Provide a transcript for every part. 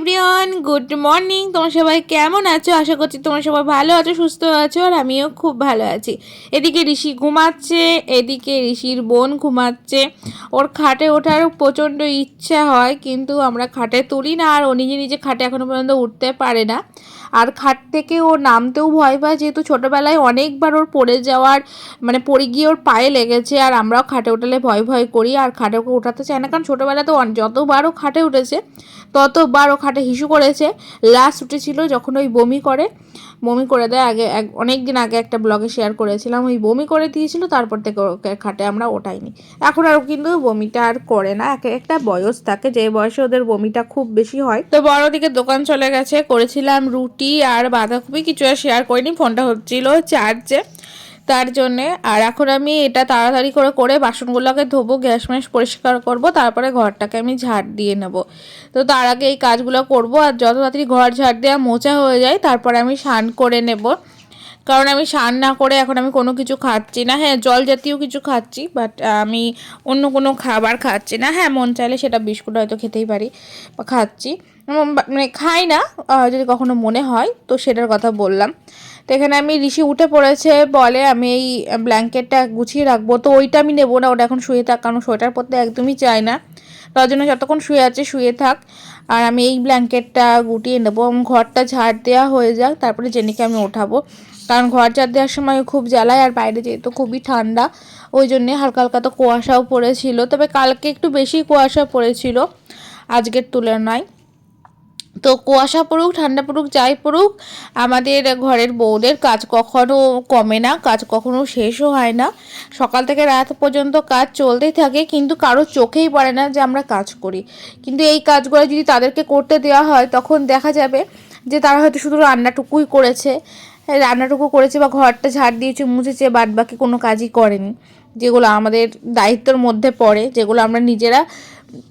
Everyone, good morning. তোমরা সবাই কেমন আছো? আশা করছি তোমরা সবাই ভালো আছো, সুস্থ আছো, আর আমিও খুব ভালো আছি। এদিকে ঋষি ঘুমাচ্ছে, এদিকে ঋষির বোন ঘুমাচ্ছে। ওর খাটে ওঠার প্রচণ্ড ইচ্ছা হয়, কিন্তু আমরা খাটে তুলি না, আর ও নিজে নিজে খাটে এখনও পর্যন্ত উঠতে পারে না। আর খাট থেকে ও নামতেও ভয় পায়, যেহেতু ছোটোবেলায় অনেকবার ওর পড়ে যাওয়ার মানে পড়ে গিয়ে ওর পায়ে লেগেছে, আর আমরাও খাটে ওঠালে ভয় ভয় করি, আর খাটে ওঠাতে চায় না, কারণ ছোটোবেলায় তো অন- যতবারও খাটে উঠেছে ততবার ও খাটে হিসু করেছে। লাস্ট উঠেছিল যখন ওই বমি করে। বমি করে দেয় আগে অনেক দিন আগে একটা ব্লগে শেয়ার করেছিলাম। ওই বমি করে দিয়েছিল, তারপর থেকে ওকে খাটে আমরা ওঠাইনি। এখন আর কিন্তু বমিটা আর করে না। এক, একটা বয়স থাকে, যে বয়সে ওদের বমিটা খুব বেশি হয়। তো বড় দিকে দোকান চলে গেছে। করেছিলাম রুটি আর বাঁধাকপি। কিছু আর শেয়ার করিনি, ফোনটা হচ্ছিল চার্জে তার জন্যে। আর এখন আমি এটা তাড়াতাড়ি করে করে বাসনগুলোকে ধোবো, গ্যাস ম্যাস পরিষ্কার করব, তারপরে ঘরটাকে আমি ঝাড় দিয়ে নেব। তো তার আগে এই কাজগুলো করব, আর যত তাড়াতাড়ি ঘর ঝাড় দেওয়া মোচা হয়ে যায়, তারপরে আমি স্নান করে নেব। কারণ আমি স্নান না করে এখন আমি কোনো কিছু খাচ্ছি না। হ্যাঁ জল জাতীয় কিছু খাচ্ছি বাট আমি অন্য কোনো খাবার খাচ্ছি না। হ্যাঁ মন চাইলে সেটা বিস্কুট হয়তো খেতেই পারি, বা খাচ্ছি। মানে খাই না যদি কখনো মনে হয়, তো সেটার কথা বললাম। তো এখানে আমি ঋষি উঠে পড়েছে, বলে আমি এই ব্ল্যাঙ্কেটটা গুছিয়ে রাখব। তো ওইটা আমি নেব না, ওটা এখন শুয়ে থাক, কারণ সোয়েটার পরতে একদমই চাই না। তার জন্য যতক্ষণ শুয়ে আছে, শুয়ে থাক। আর আমি এই ব্ল্যাঙ্কেটটা গুটিয়ে নেব ঘরটা ঝাড় দেওয়া হয়ে যাক, তারপরে জেনিকে আমি ওঠাবো। কারণ ঘর ঝাড় দেওয়ার সময় খুব জ্বালায়, আর বাইরে যেহেতু খুবই ঠান্ডা, ওই জন্যে হালকা হালকা তো কুয়াশাও পড়েছিল। তবে কালকে একটু বেশি কুয়াশা পড়েছিল, আজকের তুলনায়। তো কুয়াশা পড়ুক, ঠান্ডা পড়ুক, যাই পড়ুক, আমাদের ঘরের বউদের কাজ কখনো কমে না, কাজ কখনো শেষও হয় না। সকাল থেকে রাত পর্যন্ত কাজ চলতেই থাকে, কিন্তু কারও চোখেই পড়ে না যে আমরা কাজ করি। কিন্তু এই কাজগুলো যদি তাদেরকে করতে দেওয়া হয়, তখন দেখা যাবে যে তারা হয়তো শুধু রান্নাটুকুই করেছে, রান্নাটুকু করেছে বা ঘরটা ঝাড় দিয়েছে, মুছেছে বাদ বাকি কোনো কাজই করেনি, যেগুলো আমাদের দায়িত্বের মধ্যে পড়ে, যেগুলো আমরা নিজেরা,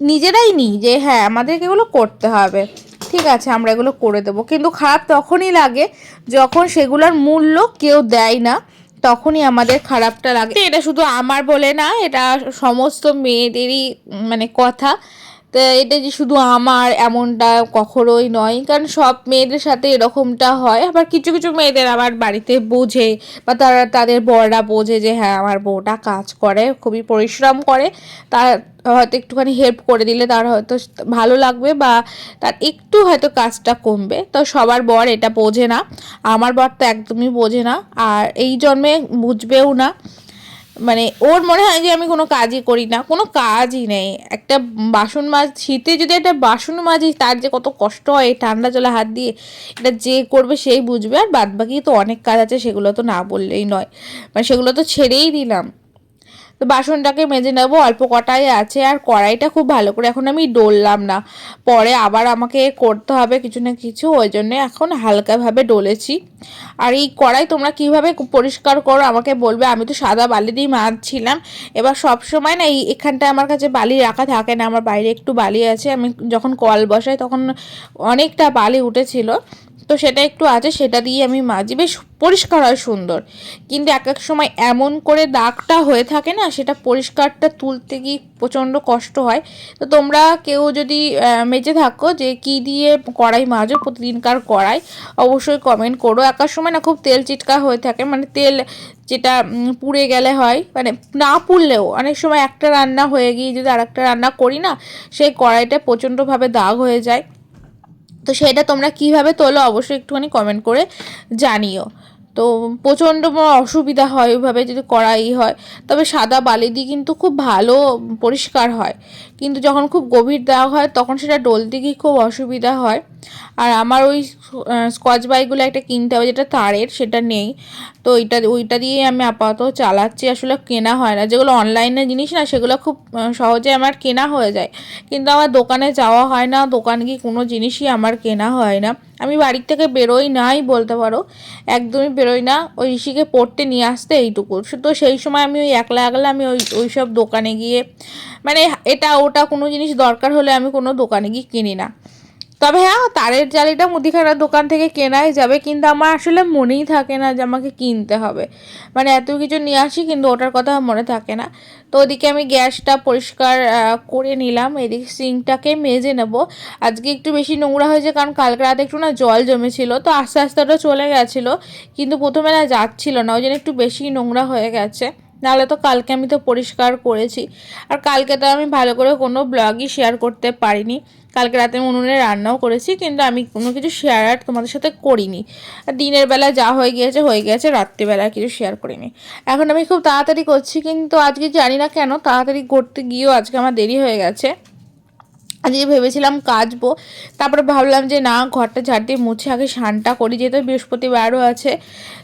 নিজেরাই নিই যে হ্যাঁ আমাদেরকে এগুলো করতে হবে। ঠিক আছে, আমরা এগুলো করে দেবো। কিন্তু খারাপ তখনই লাগে যখন সেগুলোর মূল্য কেউ দেয় না, তখনই আমাদের খারাপটা লাগে। এটা শুধু আমার বলে না, এটা সমস্ত মেয়েদেরই মানে কথা। তো এটা যে শুধু আমার এমনটা কখনোই নয়, কারণ সব মেয়েদের সাথে এরকমটা হয়। আবার কিছু কিছু মেয়েদের আবার বাড়িতে বোঝে বা তারা তাদের বড়রা বোঝে যে হ্যাঁ আমার বউটা কাজ করে, খুবই পরিশ্রম করে। তার হয়তো একটুখানি হেল্প করে দিলে তার হয়তো ভালো লাগবে বা তার একটু হয়তো কাজটা কমবে। তো সবার বর এটা বোঝে না, আমার বর তো একদমই বোঝে না। আর এই জন্মে বুঝবেও না। মানে ওর মনে হয় যে আমি কোনো কাজই করি না, কোনো কাজই নেই। একটা বাসন মাছ শীতে যদি একটা বাসন মাজি, তার যে কত কষ্ট হয় ঠান্ডা জলে হাত দিয়ে, এটা যে করবে সেই বুঝবে। আর বাদ বাকি তো অনেক কাজ আছে, সেগুলো তো না বললেই নয়। মানে সেগুলো তো ছেড়েই দিলাম। তো বাসনটাকে মেজে নেব, অল্প কটাই আছে আর কড়াইটা খুব ভালো করে এখন আমি ডললাম না। পরে আবার আমাকে করতে হবে কিছু না কিছু, ওই জন্য এখন হালকাভাবে ডলেছি। আর এই কড়াই তোমরা কীভাবে পরিষ্কার করো আমাকে বলবে, আমি তো সাদা বালি দিয়ে মাজছিলাম এবার সব সময় না এই এখানটায় আমার কাছে বালি রাখা থাকে না, আমার বাইরে একটু বালি আছে। আমি যখন কল বসাই তখন অনেকটা বালি উঠেছিল। তো সেটা একটু আছে, সেটা দিয়ে আমি মাজি। বেশ পরিষ্কার হয় সুন্দর। কিন্তু এক এক সময় এমন করে দাগটা হয়ে থাকে না, সেটা পরিষ্কারটা তুলতে গিয়ে প্রচণ্ড কষ্ট হয়। তো তোমরা কেউ যদি মেজে থাকো যে কি দিয়ে কড়াই মাজো, প্রতিদিনকার কড়াই, অবশ্যই কমেন্ট করো। এক এক সময় না খুব তেল চিটকা হয়ে থাকে মানে তেল যেটা পুড়ে গেলে হয় মানে না পুড়লেও অনেক সময় একটা রান্না হয়ে গিয়ে যদি আর একটা রান্না করি না, সেই কড়াইটা প্রচণ্ডভাবে দাগ হয়ে যায়। তো সেটা তোমরা কীভাবে তোলো অবশ্যই একটুখানি কমেন্ট করে জানিও। তো প্রচণ্ড অসুবিধা হয় ওইভাবে যদি কড়াই হয়। তবে সাদা বালি দিয়ে কিন্তু খুব ভালো পরিষ্কার হয়। কিন্তু যখন খুব গভীর দেওয়া হয়, তখন সেটা ডলতে গিয়ে খুব অসুবিধা হয়। আর আমার ওই স্কচ বাইকগুলো একটা কিনতে হবে, যেটা তারের, সেটা নেই। তো ওইটা ওইটা দিয়ে আমি আপাতত চালাচ্ছি। আসলে কেনা হয় না। যেগুলো অনলাইনে জিনিস না, সেগুলো খুব সহজে আমার কেনা হয়ে যায়। কিন্তু আমার দোকানে যাওয়া হয় না। দোকান গিয়ে কোনো জিনিসই আমার কেনা হয় না। আমি বাড়ির থেকে বেরোই নাই বলতে পারো। একদমই বেরোই না, ওই ঋষিকে পড়তে নিয়ে আসতে এইটুকু। তো সেই সময় আমি ওই একলা একলা আমি ওই ওই সব দোকানে গিয়ে মানে এটা ওটা কোনো জিনিস দরকার হলে আমি কোনো দোকানে গিয়ে কিনি না। তবে হ্যাঁ তারের জালিটা মুদিখানার দোকান থেকে কেনাই যাবে, কিন্তু আমার আসলে মনেই থাকে না যে আমাকে কিনতে হবে। মানে এত কিছু নিয়ে আসি, কিন্তু ওটার কথা মনে থাকে না। তো ওদিকে আমি গ্যাসটা পরিষ্কার করে নিলাম, এদিকে সিঙ্কটাকে মেজে নেব। আজকে একটু বেশি নোংরা হয়েছে, কারণ কালকে রাতে একটু না জল জমেছিল, তো আস্তে আস্তে ওটা চলে গেছিল, কিন্তু প্রথমে না যাচ্ছিল না, ওই জন্য একটু বেশি নোংরা হয়ে গেছে। নাহলে তো কালকে আমি তো পরিষ্কার করেছি। আর কালকে তো আমি ভালো করে কোনো ব্লগই শেয়ার করতে পারিনি। কালকে রাতে আমি উনুনে রান্নাও করেছি, কিন্তু আমি কোনো কিছু শেয়ার আর তোমাদের সাথে করিনি। দিনের বেলা যা হয়ে গিয়েছে, হয়ে গেছে রাত্রিবেলা কিছু শেয়ার করিনি। এখন আমি খুব তাড়াতাড়ি করছি, কিন্তু আজকে জানি না কেন তাড়াতাড়ি করতে গিয়েও আজকে আমার দেরি হয়ে গেছে। আজকে ভেবেছিলাম কাচবো, তারপরে ভাবলাম যে না, ঘরটা ঝাড় দিয়ে মুছে আগে স্নানটা করি, যেহেতু বৃহস্পতিবারও আছে।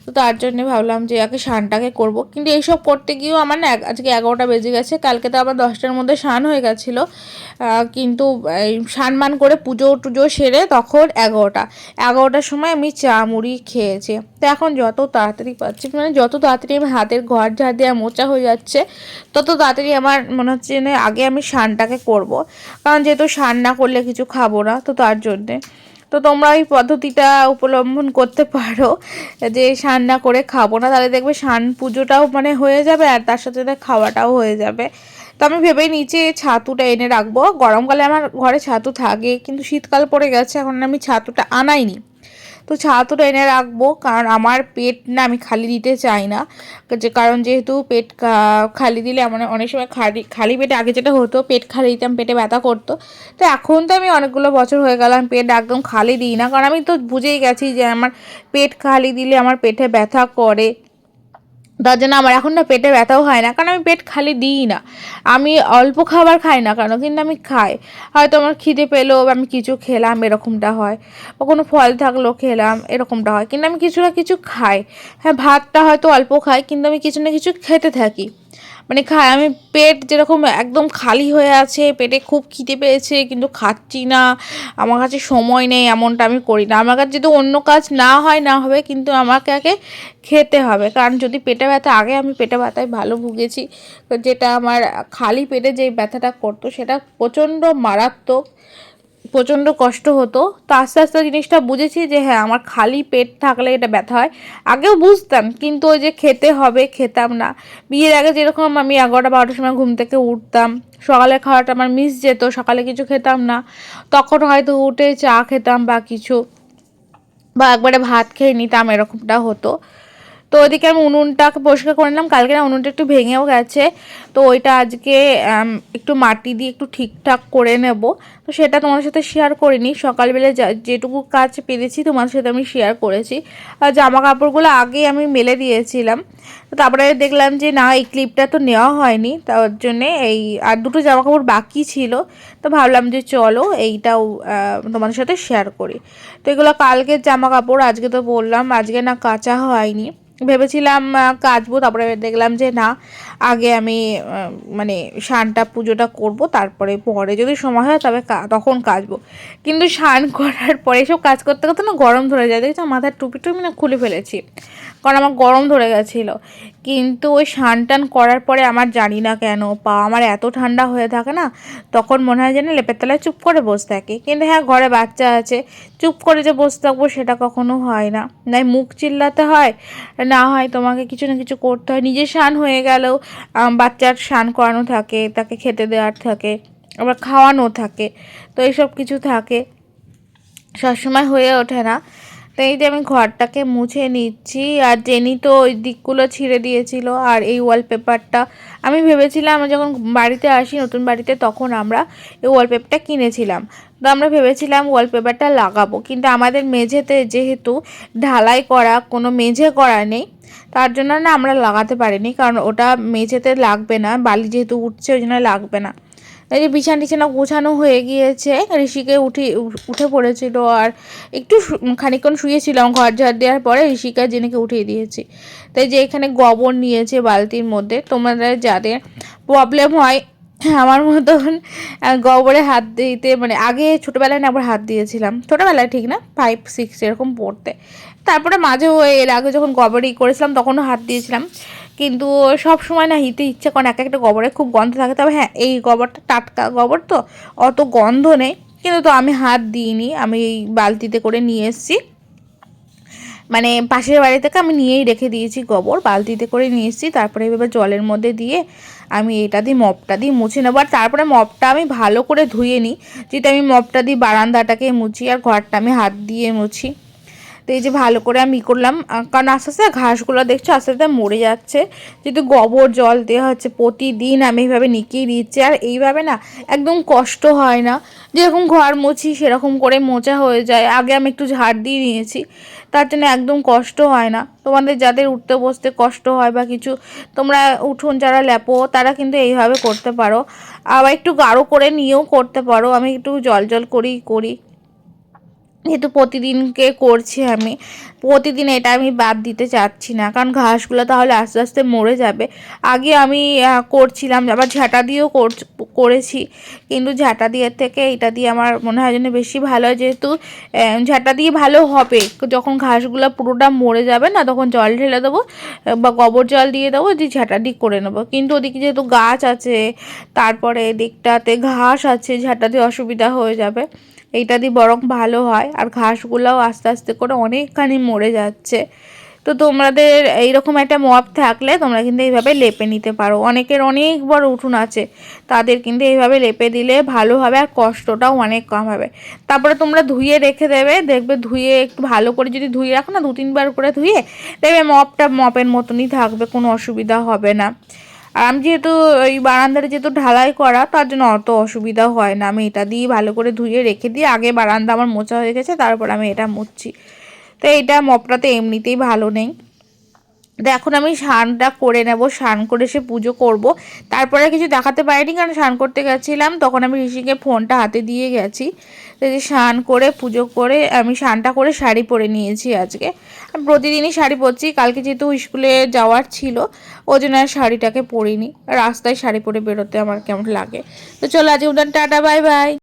তো তার জন্য ভাবলাম যে আগে স্নানটাকে করব। কিন্তু এইসব করতে গিয়েও আমার না আজকে এগারোটা বেজে গেছে, কালকে তো আবার দশটার মধ্যে স্নান হয়ে গেছিল। কিন্তু স্নান মান করে পুজো টুজো সেরে তখন এগারোটা। এগারোটার সময় আমি চা মুড়ি খেয়েছি। তো এখন যত তাড়াতাড়ি পাচ্ছি মানে যত তাড়াতাড়ি আমি হাতের ঘর ঝাড় দেওয়া মোচা হয়ে যাচ্ছে, তত তাড়াতাড়ি আমার মনে হচ্ছে আগে আমি স্নানটাকে করব। কারণ যেহেতু স্নান না করলে কিছু খাব না, তো তার জন্যে। তো তোমরা এই পদ্ধতিটা উপলম্বন করতে পারো যে স্নান করে খাব না। তাহলে দেখবে সান পুজোটাও মানে হয়ে যাবে আর তার সাথে সাথে খাওয়াটাও হয়ে যাবে। তো আমি ভেবে নিচে ছাতুটা এনে রাখব। গরমকালে আমার ঘরে ছাতু থাকে, কিন্তু শীতকাল পড়ে গেছে, এখন আমি ছাতুটা আনাইনি। তো ছাতুটা এনে রাখব, কারণ আমার পেট না, আমি খালি দিতে চাই না। যে কারণ যেহেতু পেট খালি দিলে আমার অনেক সময় খালি খালি পেটে আগে যেটা হতো, পেট খালি দিতাম, পেটে ব্যথা করতো। তো এখন তো আমি অনেকগুলো বছর হয়ে গেলাম পেট একদম খালি দিই না। কারণ আমি তো বুঝেই গেছি যে আমার পেট খালি দিলে আমার পেটে ব্যথা করে। তার জন্য আমার এখন না পেটে ব্যথাও হয় না। কারণ আমি পেট খালি দিই না। আমি অল্প খাবার খাই না কেন? কিন্তু আমি খাই। হয়তো আমার খিদে পেল বা আমি কিছু খেলাম, এরকমটা হয়। বা কোনো ফল থাকল খেলাম, এরকমটা হয়। কিন্তু আমি কিছু না কিছু খাই। হ্যাঁ ভাতটা হয়তো অল্প খাই, কিন্তু আমি কিছু না কিছু খেতে থাকি। মানে আমি পেট যেরকম একদম খালি হয়ে আছে, পেটে খুব খিদে পেয়েছে, কিন্তু খাচ্ছি না, আমার কাছে সময় নেই, এমনটা আমি করি না। আমার কাছে যদি অন্য কাজ না হয়, না হবে, কিন্তু আমাকে আগে খেতে হবে। কারণ যদি পেটে ব্যথা, আগে আমি পেটে ব্যথায় ভালো ভুগেছি, যেটা আমার খালি পেটে যে ব্যথাটা করতো, সেটা প্রচণ্ড মারাত্মক প্রচণ্ড কষ্ট হতো, তো আস্তে আস্তে জিনিসটা বুঝেছি যে হ্যাঁ আমার খালি পেট থাকলে এটা ব্যথা হয়। আগেও বুঝতাম, কিন্তু ওই যে খেতে হবে, খেতাম না। বিয়ের আগে যেরকম আমি এগারোটা, বারোটার সময় ঘুম থেকে উঠতাম সকালে খাওয়াটা আমার মিস যেত, সকালে কিছু খেতাম না। তখন হয়তো উঠে চা খেতাম বা কিছু, বা একবারে ভাত খেয়ে নিতাম, এরকমটা হতো। তো ওইদিকে আমি উনুনটাকে পরিষ্কার করে নিলাম। কালকে না উনুনটা একটু ভেঙেও গেছে। তো ওইটা আজকে একটু মাটি দিয়ে একটু ঠিকঠাক করে নেব। তো সেটা তোমার সাথে শেয়ার করিনি। সকালবেলা যেটুকু কাজ পেরেছি তোমার সাথে আমি শেয়ার করেছি। আর জামা কাপড়গুলো আগে আমি মেলে দিয়েছিলাম। তারপরে দেখলাম যে না, এই ক্লিপটা তো নেওয়া হয়নি। তার জন্যে এই, আর দুটো জামা কাপড় বাকি ছিল। তো ভাবলাম যে চলো এইটাও তোমাদের সাথে শেয়ার করি। তো এগুলো কালকের জামা কাপড় আজকে তো বললাম, আজকে না কাঁচা হয়নি। ভেবেছিলাম কাচবো, তারপরে দেখলাম যে না, আগে আমি মানে শানটা পুজোটা করব, তারপরে পরে যদি সময় হয় তবে তখন কাচবো। কিন্তু শান করার পরে এসব কাজ করতে করতে না গরম ধরে যায়। দেখছি? মাথার টুপি টুপি না খুলে ফেলেছি। কারণ আমার গরম ধরে গেছিল। কিন্তু ওই স্নান টান করার পরে আমার জানি না কেন, পা আমার এত ঠান্ডা হয়ে থাকে না, তখন মনে হয় যেন লেপের তলায় চুপ করে বসে থাকি। কিন্তু হ্যাঁ ঘরে বাচ্চা আছে, চুপ করে যে বসে থাকব সেটা কখনো হয় না। নাই, মুখ চিল্লাতে হয়, না হয় তোমাকে কিছু না কিছু করতে হয়। নিজে স্নান হয়ে গেলেও বাচ্চার স্নান করানো থাকে, তাকে খেতে দেওয়ার থাকে, আবার খাওয়ানো থাকে, তো এইসব কিছু থাকে। সবসময় হয়ে ওঠে না। তো এই যে আমি ঘরটাকে মুছে নিচ্ছি, আর জেনি তো ওই দিকগুলো ছিঁড়ে দিয়েছিল আর এই ওয়ালপেপারটা আমি ভেবেছিলাম যখন বাড়িতে আসি নতুন বাড়িতে তখন আমরা এই ওয়ালপেপারটা কিনেছিলাম। তো আমরা ভেবেছিলাম ওয়ালপেপারটা লাগাবো, কিন্তু আমাদের মেঝেতে যেহেতু ঢালাই করা, কোনো মেঝে করা নেই, তার জন্য না আমরা লাগাতে পারিনি, কারণ ওটা মেঝেতে লাগবে না, বালি যেহেতু উঠছে ওই জন্য লাগবে না। এই যে বিছানা টিছানা গোছানো হয়ে গিয়েছে, ঋষিকে উঠে উঠে পড়েছিল আর একটু খানিকক্ষণ শুয়েছিলাম ঘর ঝাড় দেওয়ার পরে ঋষিকা জেনেকে উঠিয়ে দিয়েছি। তাই যে এখানে গোবর নিয়েছে বালতির মধ্যে, তোমাদের যাদের প্রবলেম হয়, আমার মতন গোবরে হাত দিতে মানে আগে ছোটোবেলায় না, আবার হাত দিয়েছিলাম। ছোটোবেলায় ঠিক না ফাইভ সিক্স এরকম পড়তে। তারপরে মাঝে এর আগে যখন গোবরই করেছিলাম, তখনও হাত দিয়েছিলাম। কিন্তু সব সময় না হিতে ইচ্ছে কারণ এক একটা গোবরে খুব গন্ধ থাকে। তবে হ্যাঁ এই গোবরটা টাটকা গোবর তো, অত গন্ধ নেই। কিন্তু তো আমি হাত দিইনি, আমি এই বালতিতে করে নিয়ে এসেছি। মানে পাশের বাড়ি থেকে আমি নিয়েই রেখে দিয়েছি গোবর, বালতিতে করে নিয়ে এসেছি। তারপরে এভাবে জলের মধ্যে দিয়ে আমি এটা দিয়ে মপটা দিয়ে মুছে নেব। আর তারপরে মপটা আমি ভালো করে ধুয়ে নিই। যেটা আমি মপটা দিয়ে বারান্দাটাকে মুছি আর ঘরটা আমি হাত দিয়ে মুছি। তো এই যে ভালো করে আমি করলাম কারণ আস্তে আস্তে ঘাসগুলো দেখছ আস্তে আস্তে মরে যাচ্ছে। যেহেতু গোবর, জল দেওয়া হচ্ছে প্রতিদিন, আমি এইভাবে নিকিয়ে দিচ্ছি। আর এইভাবে না একদম কষ্ট হয় না। যেরকম ঘর মুছি, সেরকম করে মোচা হয়ে যায়। আগে আমি একটু ঝাড় দিয়ে নিয়েছি। তার জন্য একদম কষ্ট হয় না। তোমাদের যাদের উঠতে বসতে কষ্ট হয় বা কিছু, তোমরা উঠুন যারা ল্যাপো তারা কিন্তু এইভাবে করতে পারো। আবার একটু গাঢ় করে নিয়েও করতে পারো। আমি একটু জল জল করেই করি। যেহেতু প্রতিদিনকে করছি আমি, প্রতিদিন এটা আমি বাদ দিতে চাচ্ছি না, কারণ ঘাসগুলো তাহলে আস্তে আস্তে মরে যাবে। আগে আমি করছিলাম, আবার ঝাঁটা দিয়েও কর- করেছি, কিন্তু ঝাঁটা দিয়ে থেকে এটা দিয়ে আমার মনে হয় যেন বেশি ভালো যেহেতু ঝাঁটা দিয়ে ভালো হবে, যখন ঘাসগুলো পুরোটা মরে যাবে না, তখন জল ঢেলে দেবো বা গোবর জল দিয়ে দেবো, দিয়ে ঝাঁটা দিয়ে করে নেব। কিন্তু ওদিকে যেহেতু গাছ আছে, তারপরে এদিকটাতে ঘাস আছে, ঝাঁটা দিয়ে অসুবিধা হয়ে যাবে। এইটা দিয়ে বরং ভালো হয়। আর ঘাসগুলোও আস্তে আস্তে করে অনেকখানি মরে যাচ্ছে। তো তোমাদের এইরকম একটা মপ থাকলে তোমরা কিন্তু এইভাবে লেপে নিতে পারো। অনেকের অনেক বড় উঠোন আছে, তাদের কিন্তু এইভাবে লেপে দিলে ভালো হবে আর কষ্টটাও অনেক কম হবে। তারপরে তোমরা ধুয়ে রেখে দেবে, দেখবে ধুয়ে একটু ভালো করে যদি ধুয়ে রাখো না দু তিনবার করে ধুয়ে দেখবে মপটা মপের মতনই থাকবে, কোনো অসুবিধা হবে না। আর আমি যেহেতু এই বারান্দাটা যেহেতু ঢালাই করা, তার জন্য অত অসুবিধা হয় না। আমি এটা দিয়ে ভালো করে ধুয়ে রেখে দিয়ে আগে বারান্দা আমার মোচা হয়ে গেছে, তারপর আমি এটা মুছছি। তো এইটা মপটাতে এমনিতেই ভালো নেই। এখন আমি স্নানটা করে নেব, স্নান করে সে পুজো করব। তারপরে কিছু দেখাতে পারিনি, কারণ স্নান করতে গেছিলাম, তখন আমি ঋষিকে ফোনটা হাতে দিয়ে গেছি। তো যে স্নান করে, পুজো করে, আমি স্নানটা করে শাড়ি পরে নিয়েছি আজকে। আমি প্রতিদিনই শাড়ি পরছি, কালকে যেহেতু স্কুলে যাওয়ার ছিল, ওই জন্য আর শাড়িটাকে পরিনি। রাস্তায় শাড়ি পরে বেরোতে আমার কেমন লাগে। তো চলো আজকে উদান টাটা, বাই বাই।